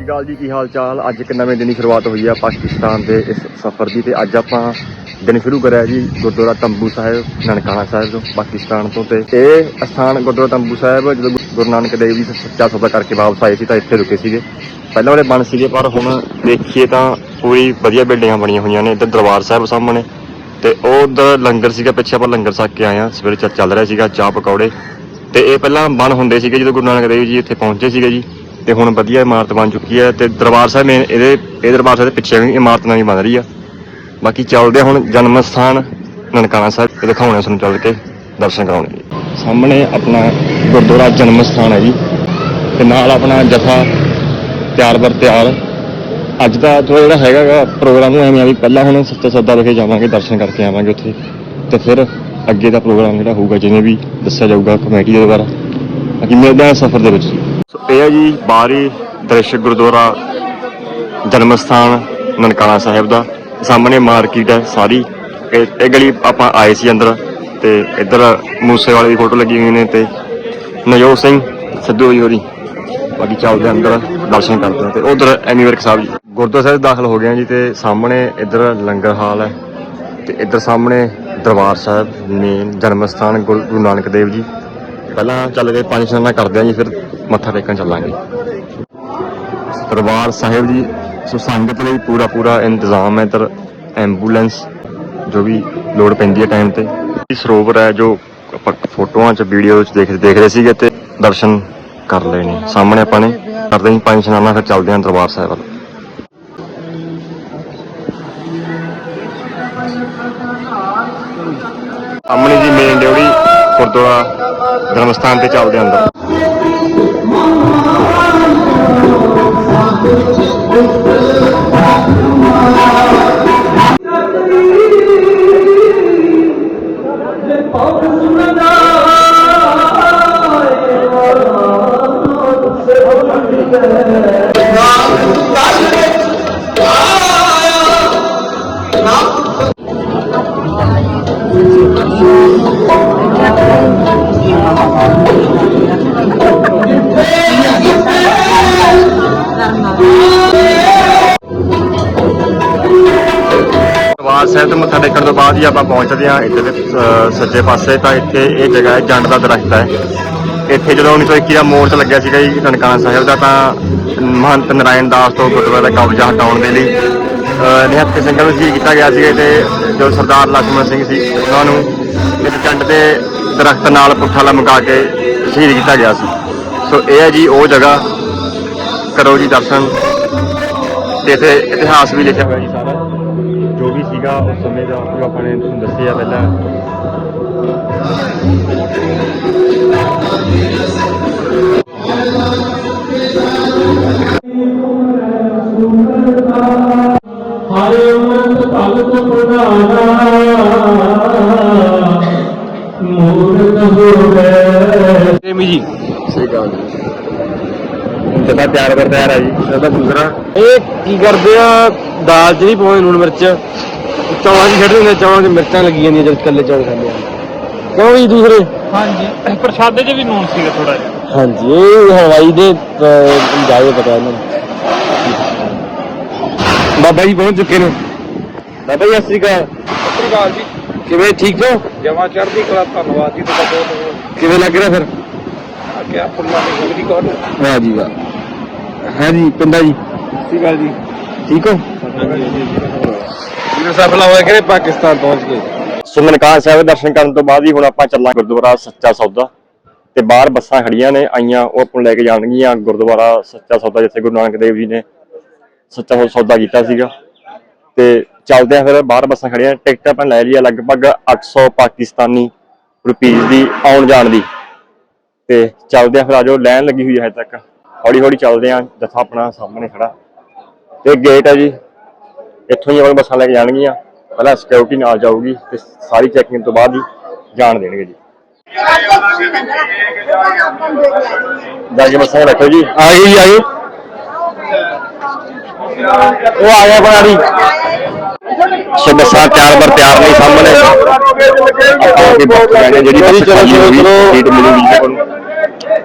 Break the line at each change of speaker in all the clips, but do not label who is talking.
ਸ਼੍ਰੀ ਅਕਾਲ ਜੀ, ਕੀ ਹਾਲ ਚਾਲ? ਅੱਜ ਇੱਕ ਨਵੇਂ ਦਿਨ ਦੀ ਸ਼ੁਰੂਆਤ ਹੋਈ ਆ ਪਾਕਿਸਤਾਨ ਦੇ ਇਸ ਸਫ਼ਰ ਦੀ ਤੇ ਅੱਜ ਆਪਾਂ ਦਿਨ ਸ਼ੁਰੂ ਕਰਿਆ ਜੀ ਗੁਰਦੁਆਰਾ ਤੰਬੂ ਸਾਹਿਬ, ਨਨਕਾਣਾ ਸਾਹਿਬ ਤੋਂ, ਪਾਕਿਸਤਾਨ ਤੋਂ ਤੇ ਇਹ ਸਥਾਨ ਗੁਰਦੁਆਰਾ ਤੰਬੂ ਸਾਹਿਬ, ਜਦੋਂ ਗੁਰੂ ਨਾਨਕ ਦੇਵ ਜੀ ਸੱਚਾ ਸੌਦਾ ਕਰਕੇ ਵਾਪਸ ਆਏ ਸੀ ਤਾਂ ਇੱਥੇ ਰੁਕੇ ਸੀਗੇ। ਪਹਿਲਾਂ ਉਹਦੇ ਬਣ ਸੀਗੇ, ਪਰ ਹੁਣ ਦੇਖੀਏ ਤਾਂ ਪੂਰੀ ਵਧੀਆ ਬਿਲਡਿੰਗਾਂ ਬਣੀਆਂ ਹੋਈਆਂ ਨੇ, ਇੱਧਰ ਦਰਬਾਰ ਸਾਹਿਬ ਸਾਹਮਣੇ ਤੇ ਉਹ ਉਧਰ ਲੰਗਰ ਸੀਗਾ, ਪਿੱਛੇ ਆਪਾਂ ਲੰਗਰ ਛਕ ਕੇ ਆਏ ਆ ਸਵੇਰੇ ਚੱਲ ਰਿਹਾ ਸੀਗਾ ਚਾਹ ਪਕੌੜੇ ਤੇ ਇਹ ਪਹਿਲਾਂ ਬਣ ਹੁੰਦੇ ਸੀਗੇ, ਜਦੋਂ ਗੁਰੂ ਨਾਨਕ ਦੇਵ ਜੀ ਇੱਥੇ ਪਹੁੰਚੇ ਸੀਗੇ ਜੀ। ਤੇ ਹੁਣ ਵਧੀਆ ਇਮਾਰਤ ਬਣ ਚੁੱਕੀ ਹੈ ਤੇ ਦਰਬਾਰ ਸਾਹਿਬ ਮੇਨ ਇਹਦੇ, ਇਹ ਦਰਬਾਰ ਸਾਹਿਬ ਦੇ ਪਿੱਛੇ ਵੀ ਇਮਾਰਤ ਨਵੀਂ ਬਣ ਰਹੀ ਆ। ਬਾਕੀ ਚੱਲਦੇ ਆ ਹੁਣ ਜਨਮ ਸਥਾਨ ਨਨਕਾਣਾ ਸਾਹਿਬ ਤੇ ਦਿਖਾਉਣੇ ਤੁਹਾਨੂੰ ਚੱਲ ਕੇ ਦਰਸ਼ਨ ਕਰਾਉਣੇ ਸਾਹਮਣੇ ਆਪਣਾ ਗੁਰਦੁਆਰਾ ਜਨਮ ਸਥਾਨ ਹੈ ਜੀ। ਤੇ ਨਾਲ ਆਪਣਾ ਜਥਾ ਤਿਆਰ ਬਰ ਤਿਆਰ। ਅੱਜ ਦਾ ਥੋੜਾ ਜਿਹੜਾ ਹੈਗਾ ਗਾ ਪ੍ਰੋਗਰਾਮ ਉਹ ਐਵੇਂ ਆ ਵੀ ਪਹਿਲਾਂ ਹੁਣ ਸੱਚਾ ਸੱਦਾ ਵਿਖੇ ਜਾਵਾਂਗੇ, ਦਰਸ਼ਨ ਕਰਕੇ ਆਵਾਂਗੇ ਉੱਥੇ। ਤੇ ਫਿਰ ਅੱਗੇ ਦਾ ਪ੍ਰੋਗਰਾਮ ਜਿਹੜਾ ਹੋਊਗਾ, ਜਿਵੇਂ ਵੀ ਦੱਸਿਆ ਜਾਊਗਾ ਕਮੇਟੀ ਦੇ ਦੁਆਰਾ। ਬਾਕੀ ਮਿਲਦੇ ਹਾਂ ਸਫ਼ਰ ਦੇ ਵਿੱਚ। ਇਹ ਹੈ ਜੀ ਬਾਹਰੀ ਦ੍ਰਿਸ਼ ਗੁਰਦੁਆਰਾ ਜਨਮ ਸਥਾਨ ਨਨਕਾਣਾ ਸਾਹਿਬ ਦਾ। ਸਾਹਮਣੇ ਮਾਰਕੀਟ ਹੈ ਸਾਰੀ। ਇਹ ਇਹ ਗਲੀ ਆਪਾਂ ਆਏ ਸੀ ਅੰਦਰ ਤੇ ਇੱਧਰ ਮੂਸੇ ਵਾਲੇ ਦੀ ਫੋਟੋ ਲੱਗੀ ਹੋਈ ਨੇ ਤੇ ਨਜੋਤ ਸਿੰਘ ਸਿੱਧੂ ਜੀ ਹੋਰੀ। ਬਾਕੀ ਚੱਲਦੇ ਹਾਂ ਅੰਦਰ, ਦਰਸ਼ਨ ਕਰਦੇ ਹਾਂ ਤੇ ਉਧਰ ਐਮੀ ਵਿਰਕ ਸਾਹਿਬ ਜੀ। ਗੁਰਦੁਆਰਾ ਸਾਹਿਬ ਦਾਖਲ ਹੋ ਗਏ ਹਾਂ ਜੀ ਤੇ ਸਾਹਮਣੇ ਇੱਧਰ ਲੰਗਰ ਹਾਲ ਹੈ ਤੇ ਇੱਧਰ ਸਾਹਮਣੇ ਦਰਬਾਰ ਸਾਹਿਬ ਮੇਨ ਜਨਮ ਸਥਾਨ ਗੁਰੂ ਗੁਰੂ ਨਾਨਕ ਦੇਵ ਜੀ। ਪਹਿਲਾਂ ਚੱਲ ਕੇ ਪੰਜ ਇਸ਼ਨਾਨਾਂ ਕਰਦੇ ਹਾਂ ਜੀ, ਫਿਰ ਮੱਥਾ ਟੇਕਣ ਚੱਲਾਂਗੇ। ਦਰਬਾਰ ਸਾਹਿਬ ਜੀ, ਸੋ ਸੰਗਤ ਲਈ ਪੂਰਾ ਪੂਰਾ ਇੰਤਜ਼ਾਮ ਹੈ ਇੱਧਰ ਐਂਬੂਲੈਂਸ ਜੋ ਵੀ ਲੋੜ ਪੈਂਦੀ ਹੈ ਟਾਈਮ ਤੇ। ਇਹ ਸਰੋਵਰ ਹੈ ਜੋ ਆਪਾਂ ਫੋਟੋਆਂ 'ਚ ਵੀਡੀਓ 'ਚ ਦੇਖ ਦੇਖ ਰਹੇ ਸੀਗੇ ਤੇ ਦਰਸ਼ਨ ਕਰ ਲਏ ਨੇ। ਸਾਹਮਣੇ ਆਪਾਂ ਨੇ ਕਰਦੇ ਹਾਂ ਪੰਜ ਇਸ਼ਨਾਨਾਂ, ਫਿਰ ਚੱਲਦੇ ਹਾਂ ਦਰਬਾਰ ਸਾਹਿਬ ਵੱਲ। ਸਾਹਮਣੇ ਜੀ ਮੇਨ ਡਿਊਟੀ ਗੁਰਦੁਆਰਾ ਧਰਮ ਸਥਾਨ ਤੇ ਚੱਲਦੇ ਹਾਂ ਅੰਦਰ। ਦਰਬਾਰ ਸਾਹਿਬ ਤੋਂ ਮੱਥਾ ਟੇਕਣ ਤੋਂ ਬਾਅਦ ਹੀ ਆਪਾਂ ਪਹੁੰਚਦੇ ਹਾਂ ਇੱਥੇ ਦੇ ਅਹ, ਸੱਜੇ ਪਾਸੇ। ਤਾਂ ਇੱਥੇ ਇਹ ਜਗ੍ਹਾ ਹੈ ਜੰਡ ਦਾ ਦਰਖਤ ਹੈ। ਇੱਥੇ ਜਦੋਂ 1921 ਦਾ ਮੋਰਚ ਲੱਗਿਆ ਸੀਗਾ ਜੀ ਨਨਕਾਣਾ ਸਾਹਿਬ ਦਾ ਤਾਂ ਮਹੰਤ ਨਾਰਾਇਣ ਦਾਸ ਤੋਂ ਗੁਰਦੁਆਰਾ ਦਾ ਕਬਜ਼ਾ ਹਟਾਉਣ ਦੇ ਲਈ ਅਹ, ਨਿਹੱਥੇ ਸਿੰਘਾਂ ਨੂੰ ਸ਼ਹੀਦ ਕੀਤਾ ਗਿਆ ਸੀ ਤੇ ਜੋ ਸਰਦਾਰ ਲਖਮਣ ਸਿੰਘ ਸੀ, ਉਹਨਾਂ ਨੂੰ ਇੱਕ ਚੰਡ ਦੇ ਦਰਖਤ ਨਾਲ ਪੁੱਠਾ ਲਮਕਾ ਕੇ ਸ਼ਹੀਦ ਕੀਤਾ ਗਿਆ ਸੀ। ਸੋ ਇਹ ਹੈ ਜੀ ਉਹ ਜਗ੍ਹਾ, ਕਰੋ ਜੀ ਦਰਸ਼ਨ। ਤੇ ਇਥੇ ਇਤਿਹਾਸ ਵੀ ਲਿਖਿਆ ਹੋਇਆ ਜੀ ਸਾਰਾ। ਜੋ ਵੀ ਸੀਗਾ ਉਸ ਸਮੇਂ ਦਾ ਜੋ ਆਪਾਂ ਨੇ ਤੁਹਾਨੂੰ ਦੱਸਿਆ ਪਹਿਲਾਂ। ਜੀ ਜਦਾ ਪਿਆਰ ਕਰਦਾ ਹੈ ਜੀ। ਇਹਦਾ ਦੂਸਰਾ
ਇਹ ਕੀ ਕਰਦੇ ਆ? ਦਾਲ ਚ ਨਹੀਂ ਪਾਉਂਦੇ ਨੂਣ ਮਿਰਚ। ਚੌਲਾਂ 'ਚ ਛੱਡ ਦਿੰਦੇ ਚੌਲਾਂ 'ਚ ਮਿਰਚਾਂ ਲੱਗੀ ਜਾਂਦੀਆਂ ਜਦ ਇਕੱਲੇ ਚੌਲ ਖਾਂਦੇ ਆ। ਕਿਉਂ ਜੀ ਦੂਸਰੇ?
ਹਾਂਜੀ ਪ੍ਰਸ਼ਾਦੇ 'ਚ ਵੀ ਨੂਨ ਸੀਗਾ ਥੋੜਾ ਜਿਹਾ।
ਹਾਂਜੀ ਇਹ ਹਲਵਾਈ ਦੇ ਜਾਏ ਪਤਾ ਇਹਨਾਂ ਨੂੰ। ਬਾਬਾ ਜੀ ਪਹੁੰਚ ਚੁੱਕੇ ਨੇ। ਬਾਬਾ ਜੀ ਸਤਿ ਸ਼੍ਰੀ ਅਕਾਲ।
ਸਤਿ ਸ੍ਰੀ ਅਕਾਲ ਜੀ।
ਕਿਵੇਂ ਠੀਕ ਹੋ?
ਜਮਾ ਚੜ੍ਹਦੀ ਕਲਾ ਧੰਨਵਾਦ ਜੀ ਤੁਹਾਡਾ ਬਹੁਤ ਬਹੁਤ
ਕਿਵੇਂ ਲੱਗ ਰਿਹਾ ਫਿਰ?
ਆਗਿਆ ਫੁੱਲਾਂ ਦੀ ਗੋਲੀ ਕੋਟ
ਵਾਹ ਜੀ ਵਾਹ। ਹਾਂ ਜੀ ਪਿੰਡਾ ਜੀ।
ਸਤਿ ਸ੍ਰੀ ਅਕਾਲ ਜੀ।
ਠੀਕ ਹੋ? ਵੀਰ ਸਫਲਾ ਹੋਇਆ ਕਿ ਪਾਕਿਸਤਾਨ ਪਹੁੰਚ ਗਏ?
ਸੋ ਨਨਕਾਣਾ ਸਾਹਿਬ ਦੇ ਦਰਸ਼ਨ ਕਰਨ ਤੋਂ ਬਾਅਦ ਹੀ ਹੁਣ ਆਪਾਂ ਚੱਲਾਂ ਗੁਰਦੁਆਰਾ ਸੱਚਾ ਸੌਦਾ। ਤੇ ਬਾਹਰ ਬੱਸਾਂ ਖੜੀਆਂ ਨੇ ਆਈਆਂ ਉਹ ਆਪਾਂ ਨੂੰ ਲੈ ਕੇ ਜਾਣਗੀਆਂ। ਗੁਰਦੁਆਰਾ ਸੱਚਾ ਸੌਦਾ ਜਿੱਥੇ ਗੁਰੂ ਨਾਨਕ ਦੇਵ ਜੀ ਨੇ ਸੱਚਾ ਸੌਦਾ ਕੀਤਾ ਸੀਗਾ। ਤੇ ਚੱਲਦੇ ਆ ਫਿਰ ਬਾਹਰ ਬੱਸਾਂ ਖੜੀਆਂ ਟਿਕਟ ਆਪਾਂ ਲੈ ਲਈ ਆ ਲਗਭਗ 800 ਪਾਕਿਸਤਾਨੀ ਰੁਪਈਸ ਦੀ ਆਉਣ ਜਾਣ ਦੀ। ਤੇ ਚੱਲਦੇ ਆ ਫਿਰ ਆਜੋ ਲਾਈਨ ਲੱਗੀ ਹੋਈ ਹੈ ਹਜੇ ਤੱਕ। ਹੌਲੀ ਹੌਲੀ ਚੱਲਦੇ ਆ ਜਥਾ ਆਪਣਾ ਸਾਹਮਣੇ ਖੜਾ। ਤੇ ਗੇਟ ਹੈ ਜੀ ਇੱਥੋਂ ਹੀ ਆਪਾਂ ਬੱਸਾਂ ਲੈ ਕੇ ਜਾਣਗੀਆਂ। ਪਹਿਲਾਂ ਸਿਕਿਉਰਿਟੀ ਨਾਲ ਜਾਊਗੀ ਤੇ ਸਾਰੀ ਚੈਕਿੰਗ ਤੋਂ ਬਾਅਦ ਹੀ ਜਾਣ ਦੇਣਗੇ ਜੀ। ਜਾ ਕੇ ਬੱਸਾਂ ਰੱਖੋ ਜੀ।
ਆ ਜੀ ਆ
ਉਹ ਆ ਗਿਆ ਬਣਾਰੀ ਸੋ ਬੱਸਾਂ ਤਿਆਰ ਬਰ ਤਿਆਰ ਨਹੀਂ ਸਾਹਮਣੇ। ਆਪਾਂ ਵੀ ਜਿਹੜੀ ਬੱਸ
ਚਲੋ, ਚਲੋ।
ਸੀਟ ਮਿਲੂਗੀ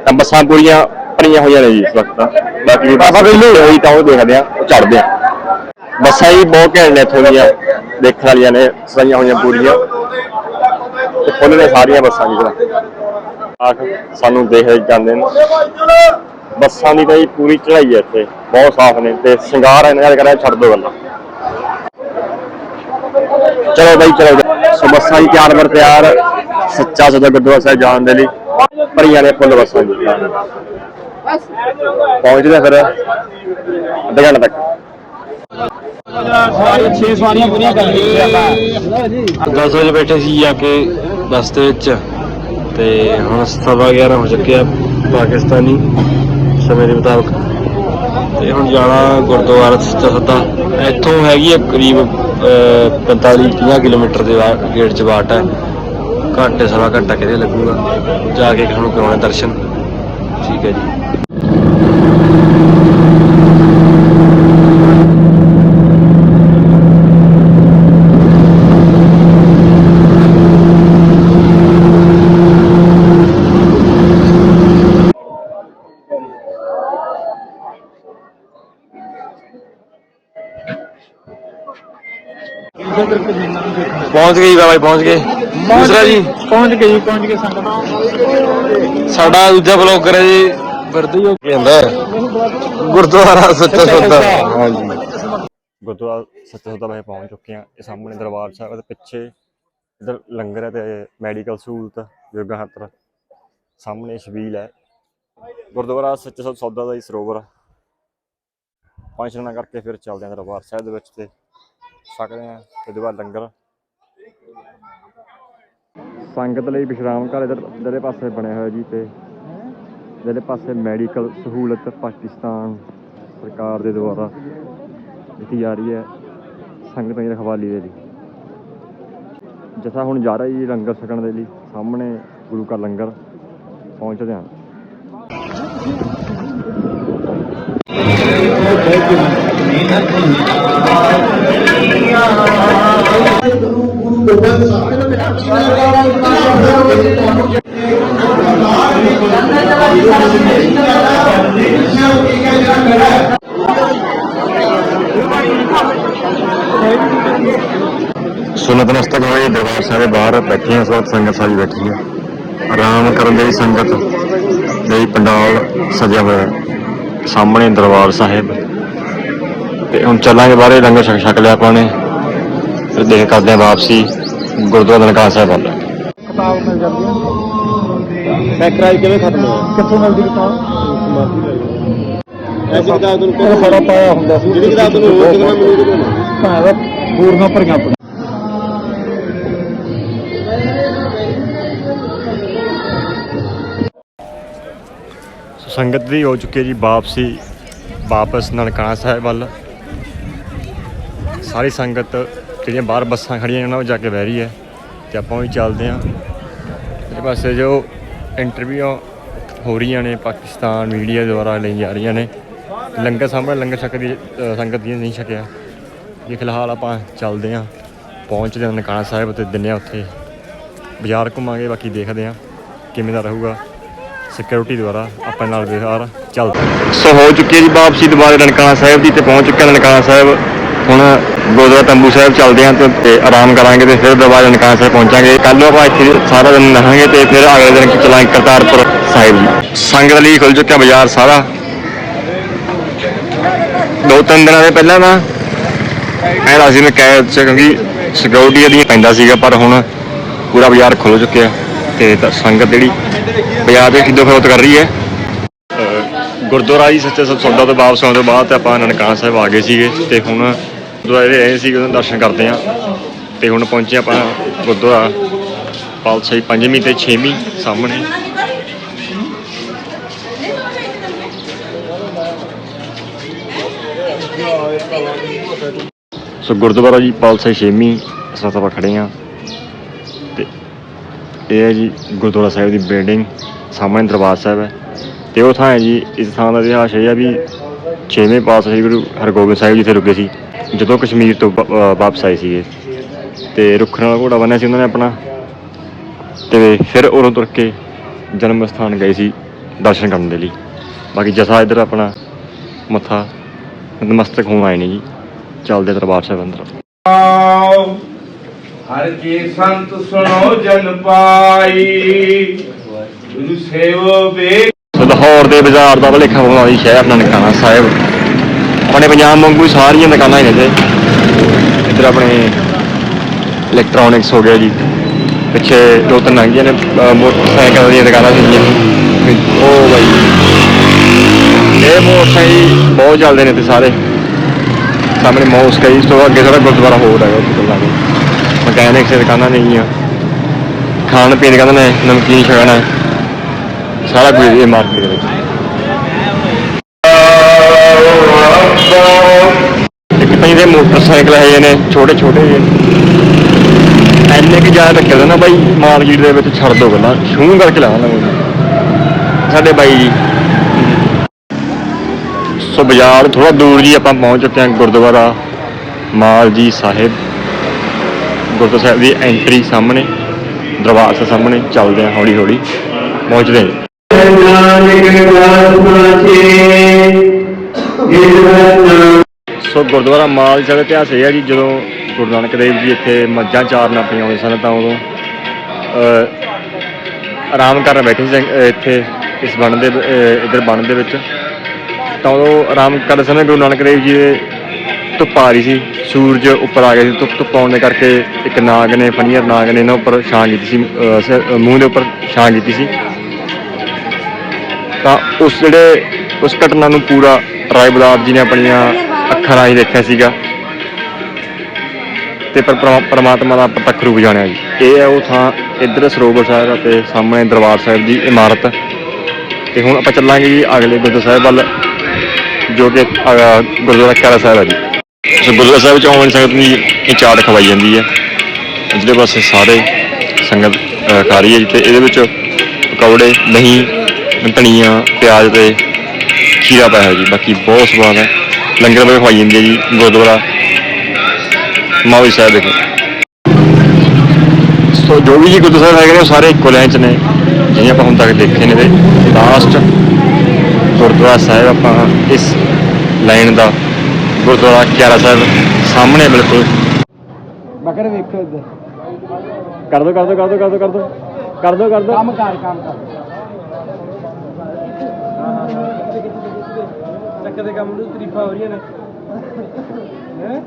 ਤਾਂ ਬੱਸਾਂ ਪੂਰੀਆਂ ਭਰੀਆਂ ਹੋਈਆਂ ਨੇ ਜੀ ਇਸ ਵਕਤ ਤਾਂ। ਬਾਕੀ ਬਾਬਾ ਵੇਲੂ ਹੋਈ ਤਾਂ ਉਹ ਦੇਖਦੇ ਆ ਚੜਦੇ ਆ ਬੱਸਾਂ ਹੀ ਬਹੁਤ ਘੈਂਟ ਨੇ ਇੱਥੋਂ ਦੀਆਂ ਦੇਖਣ ਵਾਲੀਆਂ ਨੇ ਸਜਾਈਆਂ ਹੋਈਆਂ ਪੂਰੀਆਂ। ਤੇ ਫੁੱਲ ਨੇ ਸਾਰੀਆਂ ਬੱਸਾਂ ਜੀ ਤਾਂ ਆਖ ਸਾਨੂੰ ਦੇਖ ਜਾਂਦੇ ਨੇ। ਬੱਸਾਂ ਦੀ ਤਾਂ ਜੀ ਪੂਰੀ ਚੜਾਈ ਹੈ ਇੱਥੇ ਬਹੁਤ ਸਾਫ਼ ਨੇ। ਤੇ ਸ਼ਿੰਗਾਰ ਇਹਨਾਂ ਦਾ ਕਰਿਆ ਛੱਡ ਦੋ ਗੱਲਾਂ ਚਲੋ ਬਈ ਚਲੋ। ਸੋ ਬੱਸਾਂ ਦੀ ਤਿਆਰ ਬਰ ਤਿਆਰ ਸੱਚਾ ਸਦਾ ਗੁਰਦੁਆਰਾ ਸਾਹਿਬ ਜਾਣ ਦੇ ਲਈ। ਭਰੀਆਂ ਨੇ ਫੁੱਲ ਬੱਸਾਂ ਜੀ। ਪਹੁੰਚਦੇ ਫਿਰ ਅੱਧੇ ਘੰਟੇ ਤੱਕ।
ਸਾਰੀ 6 ਸਵਾਰੀਆਂ ਪੂਰੀਆਂ ਕਰ ਲਈਆਂ। ਆਪਾਂ 10 ਵਜੇ ਬੈਠੇ ਸੀ ਜਾ ਕੇ ਬੱਸ ਦੇ ਵਿੱਚ ਤੇ ਹੁਣ ਸਵਾ 11 ਹੋ ਚੁੱਕੇ ਆ ਪਾਕਿਸਤਾਨੀ ਸਮੇਂ ਦੇ ਮੁਤਾਬਕ। ਤੇ ਹੁਣ ਜਾਣਾ ਗੁਰਦੁਆਰਾ ਸੱਚਾ ਸੱਦਾ ਇੱਥੋਂ ਹੈਗੀ ਆ ਕਰੀਬ 45 50 ਕਿਲੋਮੀਟਰ ਦੇ ਗੇਟ ਚ ਬਾਟ ਹੈ ਘੰਟੇ ਸਵਾ ਘੰਟਾ ਕਿਤੇ ਲੱਗੂਗਾ। ਜਾ ਕੇ ਤੁਹਾਨੂੰ ਕਰਾਉਣੇ ਦਰਸ਼ਨ। ਠੀਕ ਹੈ ਜੀ। ਪਹੁੰਚ ਗਏ ਜੀ ਬਾਬਾ ਜੀ ਪਹੁੰਚ ਗਏ। ਦੂਸਰਾ ਜੀ।
ਪਹੁੰਚ ਗਏ ਜੀ ਪਹੁੰਚ ਗਏ ਸੰਗਤ।
ਸਾਡਾ ਦੂਜਾ ਬਲੌਗਰ ਹੈ ਜੀ ਵਰਦੀ ਹੋ ਕੇ ਆਂਦਾ। ਗੁਰਦੁਆਰਾ ਸੱਚਾ ਸੌਦਾ। ਹਾਂਜੀ।
ਗੁਰਦੁਆਰਾ ਸੱਚਾ ਸੌਦਾ ਵਿੱਚ ਪਹੁੰਚ ਚੁੱਕੇ ਹਾਂ ਇਹ ਸਾਹਮਣੇ ਦਰਬਾਰ ਸਾਹਿਬ ਦੇ ਪਿੱਛੇ ਇਧਰ ਲੰਗਰ ਹੈ ਤੇ ਮੈਡੀਕਲ ਸਹੂਲਤ ਯੋਗਾ ਖਾਤਰ ਸਾਹਮਣੇ ਛਬੀਲ ਹੈ। ਗੁਰਦੁਆਰਾ ਸੱਚਾ ਸੌਦਾ ਦਾ ਹੀ ਸਰੋਵਰ ਪੰਜ ਇਸ਼ਨਾਨਾਂ ਕਰਕੇ ਫਿਰ ਚੱਲਦੇ ਹਾਂ ਦਰਬਾਰ ਸਾਹਿਬ ਦੇ ਵਿੱਚ ਤੇ ਸਕਦੇ ਹਾਂ ਇਹਦੇ ਬਾਅਦ ਲੰਗਰ। ਸੰਗਤ ਲਈ ਵਿਸ਼ਰਾਮ ਘਰ ਇਧਰ ਜਿਹੜੇ ਪਾਸੇ ਬਣਿਆ ਹੋਇਆ ਜੀ ਤੇ। ਜਿਹੜੇ ਪਾਸੇ ਮੈਡੀਕਲ ਸਹੂਲਤ ਪਾਕਿਸਤਾਨ ਸਰਕਾਰ ਦੇ ਦੁਆਰਾ ਦਿੱਤੀ ਜਾ ਰਹੀ ਹੈ ਸੰਗਤਾਂ ਦੀ ਰਖਵਾਲੀ ਦੇ ਲਈ। ਜਥਾ ਹੁਣ ਜਾ ਰਿਹਾ ਜੀ ਲੰਗਰ ਛਕਣ ਦੇ ਲਈ। ਸਾਹਮਣੇ ਗੁਰੂ ਕਾ ਲੰਗਰ ਪਹੁੰਚਦੇ ਹਾਂ ਸੁਨਤ ਨਸਤਕ ਹੋਏ, ਦਰਬਾਰ ਸਾਹਿਬ ਦੇ ਬਾਹਰ ਬੈਠੀਆਂ, ਸਭ ਇਸ ਵਕਤ ਸੰਗਤ ਸਾਰੀ ਬੈਠੀ ਹੈ ਆਰਾਮ ਕਰਨ ਲਈ ਸੰਗਤ ਲਈ ਪੰਡਾਲ ਸਜਿਆ ਹੋਇਆ ਸਾਹਮਣੇ ਦਰਬਾਰ ਸਾਹਿਬ। ਤੇ ਹੁਣ ਚੱਲਾਂਗੇ ਬਾਹਰੇ, ਲੰਗਰ ਛਕ ਛਕ ਲਿਆ ਆਪਾਂ ਨੇ। ਦੇਖ ਕਰਦੇ ਹਾਂ ਵਾਪਸੀ ਗੁਰਦੁਆਰਾ ਨਨਕਾਣਾ ਸਾਹਿਬ ਵੱਲ।
ਕਿਤਾਬ ਮਿਲ ਜਾਂਦੀ ਹੈ।
ਸੈਕਰਾਈ ਕਿਵੇਂ ਖਤਮ ਹੋਇਆ?
ਕਿੱਥੋਂ ਮਿਲਦੀ ਕਿਤਾਬ?
ਐਸੀ ਕਿਤਾਬ ਤੁਹਾਨੂੰ
ਇਹ ਸਾਡਾ ਪਾਇਆ ਹੁੰਦਾ ਸੀ।
ਜਿਹੜੀ ਕਿਤਾਬ ਤੁਹਾਨੂੰ ਹੋਰ ਜਗ੍ਹਾ ਮਿਲੂਗੀ
ਭਾਵੇਂ ਪੂਰਨਾ ਭਰੀਆਂ ਪਈਆਂ।
ਸੋ ਸੰਗਤ ਦੀ ਹੋ ਚੁੱਕੀ ਹੈ ਜੀ ਵਾਪਸੀ ਵਾਪਸ ਨਨਕਾਣਾ ਸਾਹਿਬ ਵੱਲ। ਸਾਰੀ ਸੰਗਤ ਜਿਹੜੀਆਂ ਬਾਹਰ ਬੱਸਾਂ ਖੜੀਆਂ ਨੇ, ਉਹਨਾਂ ਵਿੱਚ ਜਾ ਕੇ ਬਹਿ ਰਹੀ ਹੈ ਤੇ ਆਪਾਂ ਵੀ ਚੱਲਦੇ ਹਾਂ। ਇਹਦੇ ਪਾਸੇ ਜੋ ਇੰਟਰਵਿਊ ਹੋ ਰਹੀਆਂ ਨੇ, ਪਾਕਿਸਤਾਨ ਮੀਡੀਆ ਦੁਆਰਾ ਲਈ ਜਾ ਰਹੀਆਂ ਨੇ। ਲੰਗਰ ਸਾਹਮਣੇ ਲੰਗਰ ਛਕਦੀ ਸੰਗਤ ਦੀ ਨਹੀਂ ਛਕਿਆ। ਜੀ ਫਿਲਹਾਲ ਆਪਾਂ ਚੱਲਦੇ ਹਾਂ। ਪਹੁੰਚਦੇ ਹਾਂ ਨਨਕਾਣਾ ਸਾਹਿਬ ਤੇ ਦਿੰਨੇ ਹਾਂ ਉੱਥੇ। ਬਾਜ਼ਾਰ ਘੁੰਮਾਂਗੇ, ਬਾਕੀ ਦੇਖਦੇ ਹਾਂ ਕਿਵੇਂ ਦਾ ਰਹੂਗਾ ਸਿਕਿਉਰਿਟੀ ਦੁਆਰਾ ਆਪਣੇ ਨਾਲ ਵਿਹਾਰ। ਚੱਲਦਾ ਸੋ ਹੋ ਚੁੱਕੀ ਹੈ ਜੀ ਵਾਪਸੀ ਦੁਬਾਰਾ ਨਨਕਾਣਾ ਸਾਹਿਬ ਦੀ ਤੇ ਪਹੁੰਚ ਚੁੱਕੇ ਨਨਕਾਣਾ ਸਾਹਿਬ। ਹੁਣ ਗੁਰਦੁਆਰਾ ਤੰਬੂ ਸਾਹਿਬ ਚੱਲਦੇ ਹਾਂ ਤੇ- ਆਰਾਮ ਕਰਾਂਗੇ ਤੇ ਫਿਰ ਦਰਬਾਰ ਨਨਕਾਣਾ ਸਾਹਿਬ ਪਹੁੰਚਾਂਗੇ। ਕੱਲ ਨੂੰ ਆਪਾਂ ਇੱਥੇ ਸਾਰਾ ਦਿਨ ਰਹਾਂਗੇ ਤੇ ਫਿਰ ਅਗਲੇ ਦਿਨ ਚਲਾਂਗੇ ਕਰਤਾਰਪੁਰ ਸਾਹਿਬ ਜੀ। ਸੰਗਤ ਲਈ ਖੁੱਲ ਚੁੱਕਿਆ ਬਾਜ਼ਾਰ ਸਾਰਾ। ਦੋ ਤਿੰਨ ਦਿਨਾਂ ਦੇ ਪਹਿਲਾਂ ਨਾ ਐਂ ਰਾਸੀ ਮੈਂ ਕਹਿ ਚ ਕਿਉਂਕਿ ਸਿਕਿਉਰਿਟੀ ਦੀ ਪੈਂਦਾ ਸੀਗਾ, ਪਰ ਹੁਣ ਪੂਰਾ ਬਾਜ਼ਾਰ ਖੁੱਲ ਚੁੱਕਿਆ ਤੇ ਸੰਗਤ ਜਿਹੜੀ ਬਾਜ਼ਾਰ ਦੇ ਖਿੱਦੋ ਖਰੋਤ ਕਰ ਰਹੀ ਹੈ। ਗੁਰਦੁਆਰਾ ਜੀ ਸੱਚੇ ਸਭ ਸੌਦਾ ਤੋਂ ਵਾਪਸ ਆਉਣ ਤੋਂ ਬਾਅਦ ਆਪਾਂ ਨਨਕਾਣਾ ਸਾਹਿਬ ਆ ਗਏ ਸੀਗੇ ਤੇ ਹੁਣ ਗੁਰਦੁਆਰੇ ਆਏ ਸੀ, ਉਹਨਾਂ ਦਰਸ਼ਨ ਕਰਦੇ ਆ ਤੇ ਹੁਣ ਪਹੁੰਚੇ ਆਪਾਂ ਗੁਰਦੁਆਰਾ ਪਾਲਸਾਈ ਪੰਜਵੀਂ ਤੇ ਛੇਵੀਂ ਸਾਹਮਣੇ। ਸੋ ਗੁਰਦੁਆਰਾ ਜੀ ਪਾਲਸਾਈ ਛੇਵੀਂ ਇਸ ਵਕਤ ਆਪਾਂ ਖੜੇ ਆ ਤੇ ਇਹ ਹੈ ਜੀ ਗੁਰਦੁਆਰਾ ਸਾਹਿਬ ਦੀ ਬਿਲਡਿੰਗ ਸਾਹਮਣੇ ਦਰਬਾਰ ਸਾਹਿਬ ਹੈ। ਤੇ ਉਹ ਥਾਂ ਹੈ ਜੀ, ਇਸ ਥਾਂ ਦਾ ਇਤਿਹਾਸ ਇਹ ਹੈ ਵੀ ਛੇਵੇਂ ਪਾਤਸ਼ਾਹ ਗੁਰੂ ਹਰਗੋਬਿੰਦ ਸਾਹਿਬ ਜੀ ਜਿੱਥੇ ਰੁਕੇ ਸੀ। ਜਦੋਂ ਕਸ਼ਮੀਰ ਤੋਂ ਵਾ- ਅਹ ਵਾਪਸ ਆਏ ਸੀਗੇ ਤੇ ਰੁੱਖ ਨਾਲ ਘੋੜਾ ਬੰਨਿਆ ਸੀ ਉਹਨਾਂ ਨੇ ਆਪਣਾ। ਤੇ ਫਿਰ ਉਰੋਂ ਤੁਰ ਕੇ ਜਨਮ ਸਥਾਨ ਗਏ ਸੀ ਦਰਸ਼ਨ ਕਰਨ ਦੇ ਲਈ। ਬਾਕੀ ਜਥਾ ਇੱਧਰ ਆਪਣਾ ਮੱਥਾ ਨਤਮਸਤਕ ਹੋਣ ਆਏ ਨੇ ਜੀ। ਚੱਲਦੇ ਦਰਬਾਰ ਸਾਹਿਬ ਅੰਦਰ।
ਆਓ ਹਰ ਕੀ ਸੰਤ ਸੁਣੋ ਜਨ ਪਾਈ। ਗੁਰੂ ਸੇਵੋ ਬੇ
ਲਾਹੌਰ ਦੇ ਬਾਜ਼ਾਰ ਦਾ ਭਲੇਖਾ ਪਾਉਣ ਵਾਲੀ ਸ਼ਹਿਰ ਨਨਕਾਣਾ ਸਾਹਿਬ। ਆਪਣੇ ਪੰਜਾਬ ਵਾਂਗੂ ਹੀ ਸਾਰੀਆਂ ਦੁਕਾਨਾਂ ਹੀ ਨੇ ਇੱਧਰ ਆਪਣੇ ਇਲੈਕਟ੍ਰੋਨਿਕਸ ਹੋ ਗਿਆ ਜੀ। ਪਿੱਛੇ ਦੋ ਤਿੰਨ ਲੰਘੀਆਂ ਨੇ, ਅਹ, ਮੋਟਰਸਾਈਕਲ ਦੀਆਂ ਦੁਕਾਨਾਂ ਸੀਗੀਆਂ ਉਹ ਬਾਈ ਇਹ ਮੋਟਰਸਾਈਕਲ ਬਹੁਤ ਚੱਲਦੇ ਨੇ ਤੇ ਸਾਰੇ। ਸਾਹਮਣੇ ਮੌਸਕ ਹੈ ਇਸ ਤੋਂ ਅੱਗੇ ਸਾਡਾ ਗੁਰਦੁਆਰਾ ਹੋਰ ਹੈਗਾ ਉੱਥੇ ਤੋਂ ਲਾਗੇ ਮਕੈਨਿਕਸ ਦੀਆਂ ਦੁਕਾਨਾਂ ਨੇਗੀਆਂ ਖਾਣ ਪੀਣ ਦੀਆਂ ਦੁਕਾਨਾਂ ਨੇ, ਨਮਕੀਨ ਛਕਣਾ। ਸਾਰਾ ਕੁਝ ਇਹ ਮਾਰਕੀਟ ਦੇ ਵਿੱਚ। ਇਹਦੇ ਹੈਗੇ ਨੇ ਛੋਟੇ ਛੋਟੇ ਜਿਹੇ। ਐਨੇ ਕਿ ਜ਼ਿਆਦਾ ਰੱਖਿਆ ਨਾ ਬਾਈ ਮਾਰਕੀਟ ਦੇ ਵਿੱਚ ਛੱਡ ਦੋ ਗੱਲਾਂ ਸ਼ੂੰ ਕਰਕੇ ਲਾਵਾਂਗਾ ਮੈਨੂੰ ਸਾਡੇ ਬਾਈ ਜੀ। ਸੋ ਬਾਜ਼ਾਰ ਥੋੜਾ ਦੂਰ ਜੀ ਆਪਾਂ ਪਹੁੰਚ ਚੁੱਕੇ ਹਾਂ ਗੁਰਦੁਆਰਾ ਮਾਲ ਜੀ ਸਾਹਿਬ। ਗੁਰਦੁਆਰਾ ਸਾਹਿਬ ਦੀ ਐਂਟਰੀ ਸਾਹਮਣੇ, ਦਰਬਾਰ ਸਾਹਮਣੇ ਚੱਲਦੇ ਹਾਂ ਹੌਲੀ ਹੌਲੀ ਪਹੁੰਚਦੇ ਹਾਂ ਸੋ ਗੁਰਦੁਆਰਾ ਮਾਲ ਸਾਹਿਬ ਦਾ ਇਤਿਹਾਸ ਇਹ ਹੈ ਕਿ ਜਦੋਂ ਗੁਰੂ ਨਾਨਕ ਦੇਵ ਜੀ ਇੱਥੇ ਮੱਝਾਂ ਚਾਰਨ ਆਪਣੀਆਂ ਆਉਂਦੇ ਸਨ ਤਾਂ ਉਦੋਂ ਆਰਾਮ ਕਰਨ ਬੈਠੇ ਸੀ ਇੱਥੇ ਇਸ ਬਣ ਦੇ ਅਹ, ਇੱਧਰ ਬਣ ਦੇ ਵਿੱਚ। ਤਾਂ ਉਦੋਂ ਆਰਾਮ ਕਰਦੇ ਸਮੇਂ ਗੁਰੂ ਨਾਨਕ ਦੇਵ ਜੀ ਦੇ ਧੁੱਪ ਆ ਰਹੀ ਸੀ। ਸੂਰਜ ਉੱਪਰ ਆ ਗਿਆ ਸੀ। ਧੁੱਪ ਧੁੱਪ ਆਉਣ ਦੇ ਕਰਕੇ ਇੱਕ ਨਾਗ ਨੇ ਫਨੀਅਰ ਨਾਗ ਨੇ ਇਹਨਾਂ ਉੱਪਰ ਛਾਂ ਕੀਤੀ ਸੀ। ਮੂੰਹ ਦੇ ਉੱਪਰ ਛਾਂ ਕੀਤੀ ਸੀ। ਤਾਂ ਉਸ ਜਿਹੜੇ ਉਸ ਘਟਨਾ ਨੂੰ ਪੂਰਾ ਰਾਏ ਬਲਾਬ ਜੀ ਨੇ ਆਪਣੀਆਂ ਅੱਖਾਂ ਰਾਹੀਂ ਦੇਖਿਆ ਸੀਗਾ। ਤੇ ਪਰ ਪਰਮਾਤਮਾ ਦਾ ਪ੍ਰਤੱਖ ਰੂਪ ਜਾਣਿਆ ਜੀ। ਇਹ ਹੈ ਉਹ ਥਾਂ ਇੱਧਰ ਸਰੋਵਰ ਸਾਹਿਬ ਅਤੇ ਸਾਹਮਣੇ ਦਰਬਾਰ ਸਾਹਿਬ ਦੀ ਇਮਾਰਤ। ਤੇ ਹੁਣ ਆਪਾਂ ਚੱਲਾਂਗੇ ਜੀ ਅਗਲੇ ਗੁਰਦੁਆਰਾ ਸਾਹਿਬ ਵੱਲ ਜੋ ਕਿ ਗੁਰਦੁਆਰਾ ਕਿਲਾ ਸਾਹਿਬ ਹੈ ਜੀ। ਸੋ ਗੁਰਦੁਆਰਾ ਸਾਹਿਬ ਵਿੱਚ ਆਉਣ ਸੰਗਤ ਨੂੰ ਇਹ ਚਾਟ ਖਵਾਈ ਜਾਂਦੀ ਹੈ ਜਿਹਦੇ ਪਾਸੇ ਸਾਰੇ ਸੰਗਤ ਅਹ, ਖਾ ਰਹੀ ਹੈ ਜੀ। ਤੇ ਇਹਦੇ ਵਿੱਚ ਪਕੌੜੇ ਦਹੀਂ ਧਨੀਆ ਪਿਆਜ਼ ਤੇ ਖੀਰਾ ਪਾਇਆ ਹੋਇਆ ਜੀ। ਬਾਕੀ ਬਹੁਤ ਸਵਾਦ ਹੈ ਲੰਗਰ ਵਗੈਰਾ ਖਵਾਈ ਜਾਂਦੀ ਹੈ ਜੀ ਗੁਰਦੁਆਰਾ ਮਾਵੀ ਸਾਹਿਬ ਦੇਖੋ। ਸੋ ਜੋ ਵੀ ਜੀ ਗੁਰਦੁਆਰਾ ਸਾਹਿਬ ਹੈਗੇ ਨੇ ਉਹ ਸਾਰੇ ਇੱਕੋ ਲਾਈਨ ਚ ਨੇ। ਜਿਵੇਂ ਆਪਾਂ ਹੁਣ ਤੱਕ ਦੇਖੇ ਨੇ ਤੇ ਲਾਸਟ ਗੁਰਦੁਆਰਾ ਸਾਹਿਬ ਆਪਾਂ ਇਸ ਲਾਈਨ ਦਾ ਗੁਰਦੁਆਰਾ ਕਿਆਰਾ ਸਾਹਿਬ ਸਾਹਮਣੇ ਬਿਲਕੁਲ।
ਮੈਂ ਕਹਿੰਦਾ ਵੇਖੋ ਇੱਧਰ।
ਕਰ ਦੋ ਕਰ ਦੋ ਕਰ ਦੋ ਕਰ ਦੋ ਕਰ ਦੋ। ਕਰ ਦੋ ਕਰ ਦੋ।
ਕੰਮ ਕਰ ਕੰਮ ਕਰ। ਕਦੇ ਕੰਮ ਨੂੰ ਤਰੀਫਾ ਹੋ ਰਹੀਆਂ ਨੇ? ਹੈ?